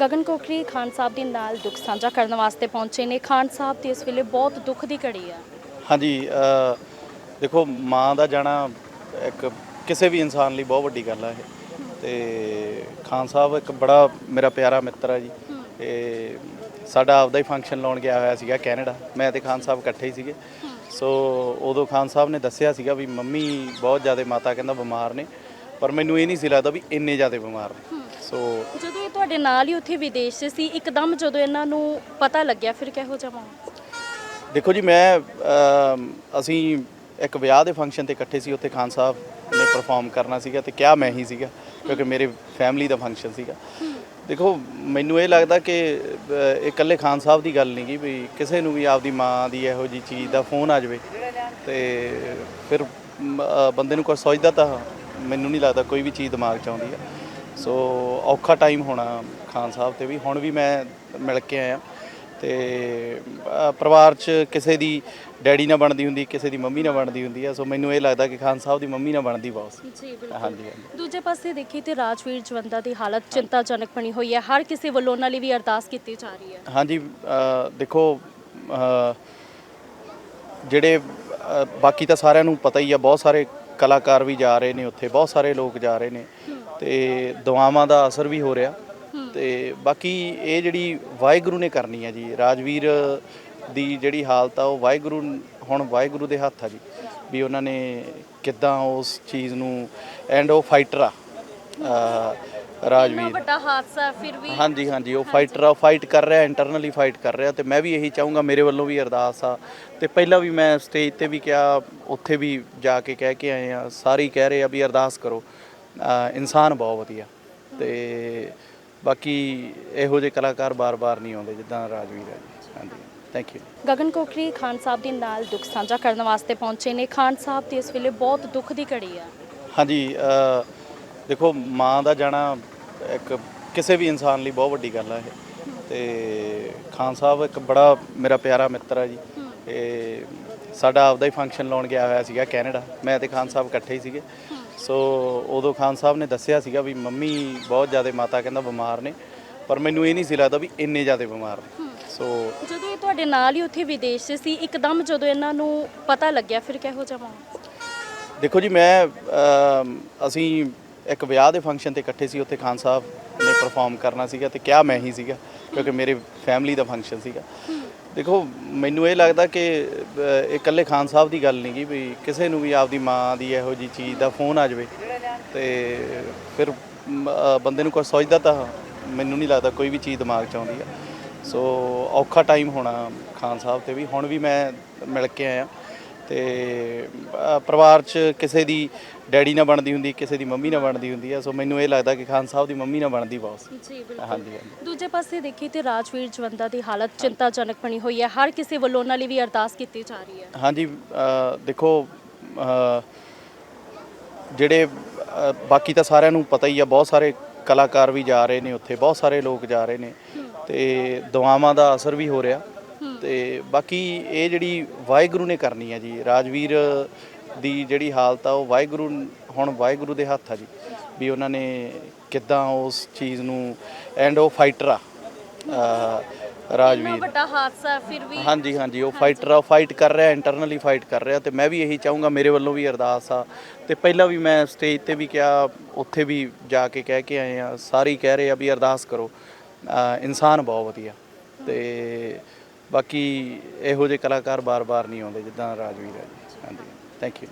ਗਗਨ ਕੋਕਰੀ ਖਾਨ ਸਾਹਿਬ ਦੇ ਨਾਲ ਦੁੱਖ ਸਾਂਝਾ ਕਰਨ ਵਾਸਤੇ ਪਹੁੰਚੇ ਨੇ। ਖਾਨ ਸਾਹਿਬ ਤੇ ਇਸ ਵੇਲੇ ਬਹੁਤ ਦੁੱਖ ਦੀ ਘੜੀ ਆ। ਹਾਂਜੀ ਦੇਖੋ, ਮਾਂ ਦਾ ਜਾਣਾ ਇੱਕ ਕਿਸੇ ਵੀ ਇਨਸਾਨ ਲਈ ਬਹੁਤ ਵੱਡੀ ਗੱਲ ਹੈ ਇਹ। ਤੇ ਖਾਨ ਸਾਹਿਬ ਇੱਕ ਬੜਾ ਮੇਰਾ ਪਿਆਰਾ ਮਿੱਤਰ ਆ ਜੀ। ਤੇ ਸਾਡਾ ਆਪਦਾ ਹੀ ਫੰਕਸ਼ਨ ਲਾਉਣ ਗਿਆ ਹੋਇਆ ਸੀਗਾ ਕੈਨੇਡਾ। ਮੈਂ ਤੇ ਖਾਨ ਸਾਹਿਬ ਇਕੱਠੇ ਹੀ ਸੀਗੇ। ਸੋ ਉਦੋਂ ਖਾਨ ਸਾਹਿਬ ਨੇ ਦੱਸਿਆ ਸੀਗਾ ਵੀ ਮੰਮੀ ਬਹੁਤ ਜ਼ਿਆਦਾ ਮਾਤਾ ਕਹਿੰਦਾ ਬਿਮਾਰ ਨੇ। ਪਰ ਮੈਨੂੰ ਇਹ ਨਹੀਂ ਸੀ ਲੱਗਦਾ ਵੀ ਇੰਨੇ ਜ਼ਿਆਦਾ ਬਿਮਾਰ ਨੇ। ਸੋ ਜਦੋਂ ਇਹ ਤੁਹਾਡੇ ਨਾਲ ਹੀ ਉੱਥੇ ਵਿਦੇਸ਼ 'ਚ ਸੀ ਇੱਕਦਮ ਜਦੋਂ ਇਹਨਾਂ ਨੂੰ ਪਤਾ ਲੱਗਿਆ ਫਿਰ ਕਿਹੋ ਜਿਹਾ ਮਾਹੌਲ? ਦੇਖੋ ਜੀ ਮੈਂ ਅਮ, ਅਸੀਂ ਇੱਕ ਵਿਆਹ ਦੇ ਫੰਕਸ਼ਨ ਤੇ ਇਕੱਠੇ ਸੀ ਉੱਥੇ ਖਾਨ ਸਾਹਿਬ ਨੇ ਪਰਫਾਰਮ ਕਰਨਾ ਸੀਗਾ ਤੇ ਕਿਹਾ ਮੈਂ ਹੀ ਸੀਗਾ ਕਿਉਂਕਿ ਮੇਰੇ ਫੈਮਿਲੀ ਦਾ ਫੰਕਸ਼ਨ ਸੀਗਾ। ਦੇਖੋ ਮੈਨੂੰ ਇਹ ਲੱਗਦਾ ਕਿ ਅ, ਇਹ ਇਕੱਲੇ ਖਾਨ ਸਾਹਿਬ ਦੀ ਗੱਲ ਨਹੀਂ ਗੀ ਵੀ ਕਿਸੇ ਨੂੰ ਵੀ ਆਪਦੀ ਮਾਂ ਦੀ ਇਹੋ ਜੀ ਚੀਜ਼ ਦਾ ਫੋਨ ਆ ਜਾਵੇ। ਤੇ ਫਿਰ ਮ, ਅ, ਬੰਦੇ ਨੂੰ ਕੋਈ ਸੋਚਦਾ ਤਾਂ ਮੈਨੂੰ ਨਹੀਂ ਲੱਗਦਾ ਕੋਈ ਵੀ ਚੀਜ਼ ਦਿਮਾਗ 'ਚ ਆਉਂਦੀ ਆ। ਸੋ ਔਖਾ ਟਾਈਮ ਹੋਣਾ ਖਾਨ ਸਾਹਿਬ ਤੇ ਵੀ। ਹੁਣ ਵੀ ਮੈਂ ਮਿਲ ਕੇ ਆਇਆ। ਤੇ ਅ, ਪਰਿਵਾਰ 'ਚ ਕਿਸੇ ਦੀ ਡੈਡੀ ਨਾਲ ਬਣਦੀ ਹੁੰਦੀ ਕਿਸੇ ਦੀ ਮੰਮੀ ਨਾਲ ਬਣਦੀ ਹੁੰਦੀ ਆ। ਸੋ ਮੈਨੂੰ ਇਹ ਲੱਗਦਾ ਕਿ ਖਾਨ ਸਾਹਿਬ ਦੀ ਮੰਮੀ ਨਾਲ ਬਣਦੀ ਬਹੁਤ ਸੀ। ਜੀ ਬਿਲਕੁਲ। ਹਾਂਜੀ ਹਾਂਜੀ। ਦੂਜੇ ਪਾਸੇ ਦੇਖੀ ਤੇ ਰਾਜਵੀਰ ਜਵੰਦਾ ਦੀ ਹਾਲਤ ਚਿੰਤਾਜਨਕ ਬਣੀ ਹੋਈ ਹੈ। ਹਰ ਕਿਸੇ ਵੱਲੋਂ ਉਹਨਾਂ ਲਈ ਵੀ ਅਰਦਾਸ ਕੀਤੀ ਜਾ ਰਹੀ ਹੈ। ਹਾਂਜੀ ਅ, ਦੇਖੋ ਅ, ਜਿਹੜੇ ਅ, ਬਾਕੀ ਤਾਂ ਸਾਰਿਆਂ ਨੂੰ ਪਤਾ ਹੀ ਆ ਬਹੁਤ ਸਾਰੇ ਕਲਾਕਾਰ ਵੀ ਜਾ ਰਹੇ ਨੇ ਉੱਥੇ ਬਹੁਤ ਸਾਰੇ ਲੋਕ ਜਾ ਰਹੇ ਨੇ। ਤੇ ਦੁਆਵਾਂ ਦਾ ਅਸਰ ਵੀ ਹੋ ਰਿਹਾ। ਤੇ ਬਾਕੀ ਇਹ ਜਿਹੜੀ ਵਾਹਿਗੁਰੂ ਨੇ ਕਰਨੀ ਆ ਜੀ ਰਾਜਵੀਰ ਦੀ ਜਿਹੜੀ ਹਾਲਤ ਆ ਉਹ ਵਾਹਿਗੁਰੂ ਹੁਣ ਵਾਹਿਗੁਰੂ ਦੇ ਹੱਥ ਆ ਜੀ। ਵੀ ਉਹਨਾਂ ਨੇ ਕਿੱਦਾਂ ਉਸ ਚੀਜ਼ ਨੂੰ ਐਂਡ ਉਹ ਫਾਈਟਰ ਆ ਰਾਜਵੀਰ। ਵੱਡਾ ਹਾਦਸਾ ਹੈ, ਫਿਰ ਵੀ ਹਾਂਜੀ ਹਾਂਜੀ ਉਹ ਫਾਈਟਰ ਆ ਫਾਈਟ ਕਰ ਰਿਹਾ ਇੰਟਰਨਲੀ ਫਾਈਟ ਕਰ ਰਿਹਾ ਤੇ ਮੈਂ ਵੀ ਇਹੀ ਚਾਹੂੰਗਾ ਮੇਰੇ ਵੱਲੋਂ ਵੀ ਅਰਦਾਸ ਆ। ਤੇ ਪਹਿਲਾਂ ਵੀ ਮੈਂ ਸਟੇਜ ਤੇ ਵੀ ਕਿਹਾ ਉੱਥੇ ਵੀ ਜਾ ਕੇ ਕਹਿ ਕੇ ਆਏ ਆ ਸਾਰੇ ਹੀ ਕਹਿ ਰਹੇ ਆ ਵੀ ਅਰਦਾਸ ਕਰੋ। ਇਨਸਾਨ ਬਹੁਤ ਵਧੀਆ। ਤੇ ਬਾਕੀ ਇਹੋ ਜਿਹੇ ਕਲਾਕਾਰ ਬਾਰ-ਬਾਰ ਨਹੀਂ ਆਉਂਦੇ ਜਿੱਦਾਂ ਰਾਜਵੀਰ ਹੈ ਜੀ। ਹਾਂਜੀ ਥੈਂਕ ਯੂ ਗਗਨ ਕੋਕਰੀ ਖਾਨ ਸਾਹਿਬ ਦੇ ਨਾਲ ਦੁੱਖ ਸਾਂਝਾ ਕਰਨ ਵਾਸਤੇ ਪਹੁੰਚੇ ਨੇ। ਖਾਨ ਸਾਹਿਬ ਤੇ ਇਸ ਵੇਲੇ ਬਹੁਤ ਦੁੱਖ ਦੀ ਘੜੀ ਆ। ਹਾਂਜੀ ਦੇਖੋ ਮਾਂ ਦਾ ਜਾਣਾ ਇੱਕ ਕਿਸੇ ਵੀ ਇਨਸਾਨ ਲਈ ਬਹੁਤ ਵੱਡੀ ਗੱਲ ਹੈ ਇਹ। ਤੇ ਖਾਨ ਸਾਹਿਬ ਇੱਕ ਬੜਾ ਮੇਰਾ ਪਿਆਰਾ ਮਿੱਤਰ ਹੈ ਜੀ। ਤੇ ਸਾਡਾ ਆਪਦਾ ਹੀ ਫੰਕਸ਼ਨ ਲਾਉਣ ਗਿਆ ਹੋਇਆ ਸੀਗਾ ਕੈਨੇਡਾ। ਮੈਂ ਤੇ ਖਾਨ ਸਾਹਿਬ ਇਕੱਠੇ ਹੀ ਸੀਗੇ। ਸੋ ਉਦੋਂ ਖਾਨ ਸਾਹਿਬ ਨੇ ਦੱਸਿਆ ਸੀਗਾ ਵੀ ਮੰਮੀ ਬਹੁਤ ਜ਼ਿਆਦਾ ਮਾਤਾ ਕਹਿੰਦਾ ਬਿਮਾਰ ਨੇ ਪਰ ਮੈਨੂੰ ਇਹ ਨਹੀਂ ਸੀ ਲੱਗਦਾ ਵੀ ਇੰਨੇ ਜ਼ਿਆਦਾ ਬਿਮਾਰ ਨੇ। ਸੋ ਜਦੋਂ ਇਹ ਤੁਹਾਡੇ ਨਾਲ ਹੀ ਉੱਥੇ ਵਿਦੇਸ਼ 'ਚ ਸੀ ਇੱਕਦਮ ਜਦੋਂ ਇਹਨਾਂ ਨੂੰ ਪਤਾ ਲੱਗਿਆ ਫਿਰ ਕਿਹੋ ਜਿਹਾ ਮਾਹੌਲ? ਦੇਖੋ ਜੀ ਮੈਂ ਅਸੀਂ ਇੱਕ ਵਿਆਹ ਦੇ ਫੰਕਸ਼ਨ ਤੇ ਇਕੱਠੇ ਸੀ ਉੱਥੇ ਖਾਨ ਸਾਹਿਬ ਨੇ ਪਰਫਾਰਮ ਕਰਨਾ ਸੀਗਾ ਤੇ ਕਿਹਾ ਮੈਂ ਹੀ ਸੀਗਾ ਕਿਉਂਕਿ ਮੇਰੇ ਫੈਮਿਲੀ ਦਾ ਫੰਕਸ਼ਨ ਸੀਗਾ। ਦੇਖੋ, ਮੈਨੂੰ ਇਹ ਲੱਗਦਾ ਕਿ ਇਹ ਇਕੱਲੇ ਖਾਨ ਸਾਹਿਬ ਦੀ ਗੱਲ ਨਹੀਂ ਗੀ ਵੀ ਕਿਸੇ ਨੂੰ ਵੀ ਆਪਦੀ ਮਾਂ ਦੀ ਇਹੋ ਜੀ ਚੀਜ਼ ਦਾ ਫੋਨ ਆ ਜਾਵੇ। ਤੇ ਫਿਰ ਬੰਦੇ ਨੂੰ ਕੋਈ ਸੋਚਦਾ ਤਾਂ ਮੈਨੂੰ ਨਹੀਂ ਲੱਗਦਾ ਕੋਈ ਵੀ ਚੀਜ਼ ਦਿਮਾਗ 'ਚ ਆਉਂਦੀ ਆ। ਸੋ ਔਖਾ ਟਾਈਮ ਹੋਣਾ ਖਾਨ ਸਾਹਿਬ ਤੇ ਵੀ। ਹੁਣ ਵੀ ਮੈਂ ਮਿਲ ਕੇ ਆਇਆ। ਤੇ ਅ, ਪਰਿਵਾਰ 'ਚ ਕਿਸੇ ਦੀ ਡੈਡੀ ਨਾਲ ਬਣਦੀ ਹੁੰਦੀ ਕਿਸੇ ਦੀ ਮੰਮੀ ਨਾਲ ਬਣਦੀ ਹੁੰਦੀ ਆ ਸੋ ਮੈਨੂੰ ਇਹ ਲੱਗਦਾ ਕਿ ਖਾਨ ਸਾਹਿਬ ਦੀ ਮੰਮੀ ਨਾਲ ਬਣਦੀ ਬਹੁਤ ਸੀ। ਜੀ ਬਿਲਕੁਲ। ਹਾਂਜੀ ਹਾਂਜੀ। ਦੂਜੇ ਪਾਸੇ ਦੇਖੀ ਤੇ ਰਾਜਵੀਰ ਜਵੰਦਾ ਦੀ ਹਾਲਤ ਚਿੰਤਾਜਨਕ ਬਣੀ ਹੋਈ ਹੈ। ਹਰ ਕਿਸੇ ਵੱਲੋਂ ਉਹਨਾਂ ਲਈ ਵੀ ਅਰਦਾਸ ਕੀਤੀ ਜਾ ਰਹੀ ਹੈ। ਹਾਂਜੀ ਅ, ਦੇਖੋ ਅ, ਜਿਹੜੇ ਅ, ਬਾਕੀ ਤਾਂ ਸਾਰਿਆਂ ਨੂੰ ਪਤਾ ਹੀ ਆ ਬਹੁਤ ਸਾਰੇ ਕਲਾਕਾਰ ਵੀ ਜਾ ਰਹੇ ਨੇ ਉੱਥੇ ਬਹੁਤ ਸਾਰੇ ਲੋਕ ਜਾ ਰਹੇ ਨੇ। ਤੇ ਦੁਆਵਾਂ ਦਾ ਅਸਰ ਵੀ ਹੋ ਰਿਹਾ। ਤੇ ਬਾਕੀ ਇਹ ਜਿਹੜੀ ਵਾਹਿਗੁਰੂ ਨੇ ਕਰਨੀ ਆ ਜੀ ਰਾਜਵੀਰ ਦੀ ਜਿਹੜੀ ਹਾਲਤ ਆ ਉਹ ਵਾਹਿਗੁਰੂ ਹੁਣ ਵਾਹਿਗੁਰੂ ਦੇ ਹੱਥ ਆ ਜੀ ਵੀ ਉਹਨਾਂ ਨੇ ਕਿੱਦਾਂ ਉਸ ਚੀਜ਼ ਨੂੰ ਐਂਡ ਉਹ ਫਾਈਟਰ ਆ ਰਾਜਵੀਰ। ਵੱਡਾ ਹਾਦਸਾ ਹੈ, ਫਿਰ ਵੀ ਹਾਂਜੀ ਹਾਂਜੀ ਉਹ ਫਾਈਟਰ ਆ ਫਾਈਟ ਕਰ ਰਿਹਾ ਇੰਟਰਨਲੀ ਫਾਈਟ ਕਰ ਰਿਹਾ ਤੇ ਮੈਂ ਵੀ ਇਹੀ ਚਾਹੂੰਗਾ ਮੇਰੇ ਵੱਲੋਂ ਵੀ ਅਰਦਾਸ ਆ ਤੇ ਪਹਿਲਾਂ ਵੀ ਮੈਂ ਸਟੇਜ ਤੇ ਵੀ ਕਿਹਾ ਉੱਥੇ ਵੀ ਜਾ ਕੇ ਕਹਿ ਕੇ ਆਏ ਆ ਸਾਰੇ ਹੀ ਕਹਿ ਰਹੇ ਆ ਵੀ ਅਰਦਾਸ ਕਰੋ ਇਨਸਾਨ ਬਹੁਤ ਵਧੀਆ ਤੇ ਬਾਕੀ ਇਹੋ ਜਿਹੇ ਕਲਾਕਾਰ ਬਾਰ-ਬਾਰ ਨਹੀਂ ਆਉਂਦੇ ਜਿੱਦਾਂ ਰਾਜਵੀਰ ਹੈ ਜੀ। ਹਾਂਜੀ ਥੈਂਕ ਯੂ